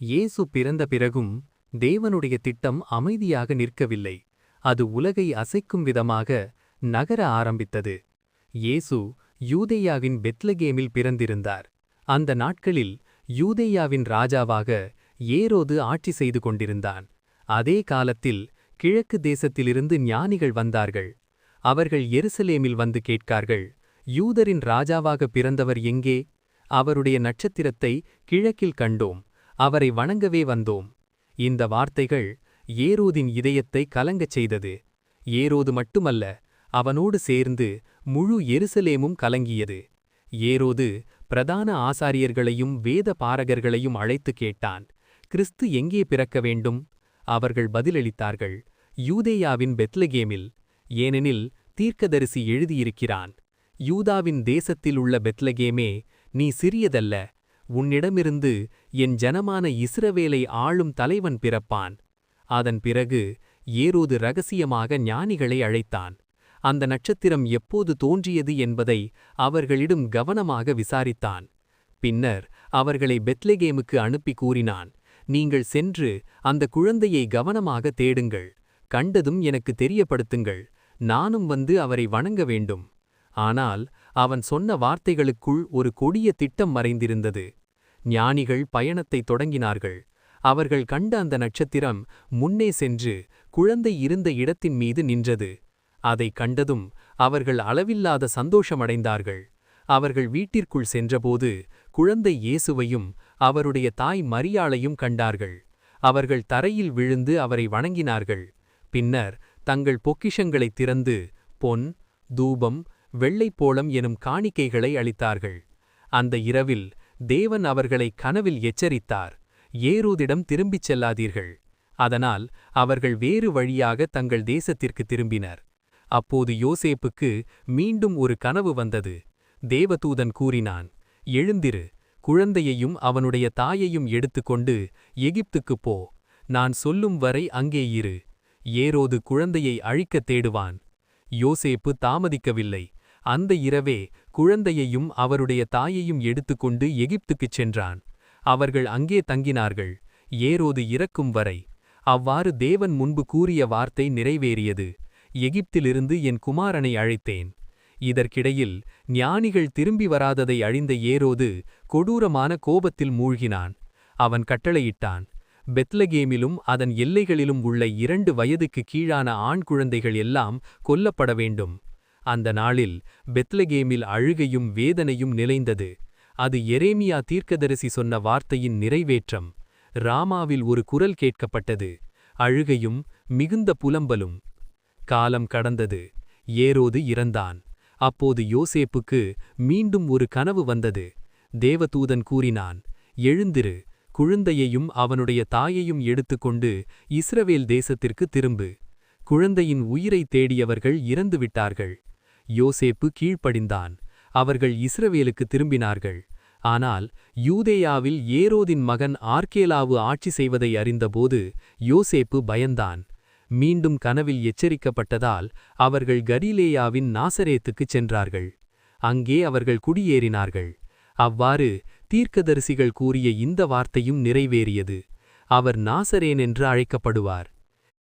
இயேசு பிறந்த பிறகும் தேவனுடைய திட்டம் அமைதியாக நிற்கவில்லை. அது உலகை அசைக்கும் விதமாக நகர ஆரம்பித்தது. இயேசு யூதேயாவின் பெத்லகேமில் பிறந்திருந்தார். அந்த நாட்களில் யூதேயாவின் ராஜாவாக ஏரோது ஆட்சி செய்து கொண்டிருந்தான். அதே காலத்தில் கிழக்கு தேசத்திலிருந்து ஞானிகள் வந்தார்கள். அவர்கள் எருசலேமில் வந்து கேட்கார்கள் யூதரின் ராஜாவாக பிறந்தவர் எங்கே? அவருடைய நட்சத்திரத்தை கிழக்கில் கண்டோம். அவரை வணங்கவே வந்தோம். இந்த வார்த்தைகள் ஏரோதின் இதயத்தை கலங்கச் செய்தது. ஏரோது மட்டுமல்ல அவனோடு சேர்ந்து முழு எருசலேமும் கலங்கியது. ஏரோது பிரதான ஆசாரியர்களையும் வேத பாரகர்களையும் அழைத்து கேட்டான் கிறிஸ்து எங்கே பிறக்க வேண்டும்? அவர்கள் பதிலளித்தார்கள் யூதேயாவின் பெத்லகேமில் ஏனெனில் தீர்க்கதரிசி எழுதியிருக்கிறான் யூதாவின் தேசத்தில் உள்ள பெத்லகேமே நீ சிறியதல்ல உன்னிடமிருந்து என் ஜனமான இஸ்ரவேலை ஆளும் தலைவன் பிறப்பான். அதன் பிறகு ஏரோது ரகசியமாக ஞானிகளை அழைத்தான். அந்த நட்சத்திரம் எப்போது தோன்றியது என்பதை அவர்களிடம் கவனமாக விசாரித்தான். பின்னர் அவர்களை பெத்லெகேமுக்கு அனுப்பி கூறினான் நீங்கள் சென்று அந்த குழந்தையை கவனமாக தேடுங்கள். கண்டதும் எனக்கு தெரியப்படுத்துங்கள். நானும் வந்து அவரை வணங்க வேண்டும். ஆனால் அவன் சொன்ன வார்த்தைகளுக்குள் ஒரு கொடிய திட்டம் மறைந்திருந்தது. ஞானிகள் பயணத்தை தொடங்கினார்கள். அவர்கள் கண்ட அந்த நட்சத்திரம் முன்னே சென்று குழந்தை இருந்த இடத்தின் மீது நின்றது. அதை கண்டதும் அவர்கள் அளவில்லாத சந்தோஷமடைந்தார்கள். அவர்கள் வீட்டிற்குள் சென்றபோது குழந்தை இயேசுவையும் அவருடைய தாய் மரியாளையும் கண்டார்கள். அவர்கள் தரையில் விழுந்து அவரை வணங்கினார்கள். பின்னர் தங்கள் பொக்கிஷங்களைத் திறந்து பொன் தூபம் வெள்ளைப்போளம் எனும் காணிக்கைகளை அளித்தார்கள். அந்த இரவில் தேவன் அவர்களை கனவில் எச்சரித்தார். ஏரூதிடம் திரும்பிச் செல்லாதீர்கள். அதனால் அவர்கள் வேறு வழியாக தங்கள் தேசத்திற்கு திரும்பினர். அப்போது யோசேப்புக்கு மீண்டும் ஒரு கனவு வந்தது. தேவதூதன் கூறினான் எழுந்திரு குழந்தையையும் அவனுடைய தாயையும் எடுத்துக்கொண்டு எகிப்துக்குப் போ. நான் சொல்லும் வரை அங்கே இரு. ஏரோது குழந்தையை அழிக்கத் தேடுவான். யோசேப்பு தாமதிக்கவில்லை. அந்த இரவே குழந்தையையும் அவருடைய தாயையும் எடுத்துக்கொண்டு எகிப்துக்குச் சென்றான். அவர்கள் அங்கே தங்கினார்கள். ஏரோது இறக்கும் வரை அவ்வாறு தேவன் முன்பு கூறிய வார்த்தை நிறைவேறியது. எகிப்திலிருந்து என் குமாரனை அழைத்தேன். இதற்கிடையில் ஞானிகள் திரும்பி வராததை அழிந்த ஏரோது கொடூரமான கோபத்தில் மூழ்கினான். அவன் கட்டளையிட்டான் பெத்லகேமிலும் அதன் எல்லைகளிலும் உள்ள இரண்டு வயதுக்கு கீழான ஆண் குழந்தைகள் எல்லாம் கொல்லப்பட வேண்டும். அந்த நாளில் பெத்லகேமில் அழுகையும் வேதனையும் நிலைந்தது. அது எரேமியா தீர்க்கதரிசி சொன்ன வார்த்தையின் நிறைவேற்றம். ராமாவில் ஒரு குரல் கேட்கப்பட்டது. அழுகையும் மிகுந்த புலம்பலும். காலம் கடந்தது. ஏரோது இறந்தான். அப்போது யோசேப்புக்கு மீண்டும் ஒரு கனவு வந்தது. தேவதூதன் கூறினான் எழுந்திரு. குழந்தையையும் அவனுடைய தாயையும் எடுத்துக்கொண்டு இஸ்ரவேல் தேசத்திற்கு திரும்பு. குழந்தையின் உயிரை தேடியவர்கள் இறந்துவிட்டார்கள். யோசேப்பு கீழ்ப்படிந்தான். அவர்கள் இஸ்ரவேலுக்கு திரும்பினார்கள். ஆனால் யூதேயாவில் ஏரோதின் மகன் ஆர்கேலாவு ஆட்சி செய்வதை அறிந்தபோது யோசேப்பு பயந்தான். மீண்டும் கனவில் எச்சரிக்கப்பட்டதால் அவர்கள் கரீலேயாவின் நாசரேத்துக்குச் சென்றார்கள். அங்கே அவர்கள் குடியேறினார்கள். அவ்வாறு தீர்க்கதரிசிகள் கூறிய இந்த வார்த்தையும் நிறைவேறியது. அவர் நாசரேன் என்று அழைக்கப்படுவார்.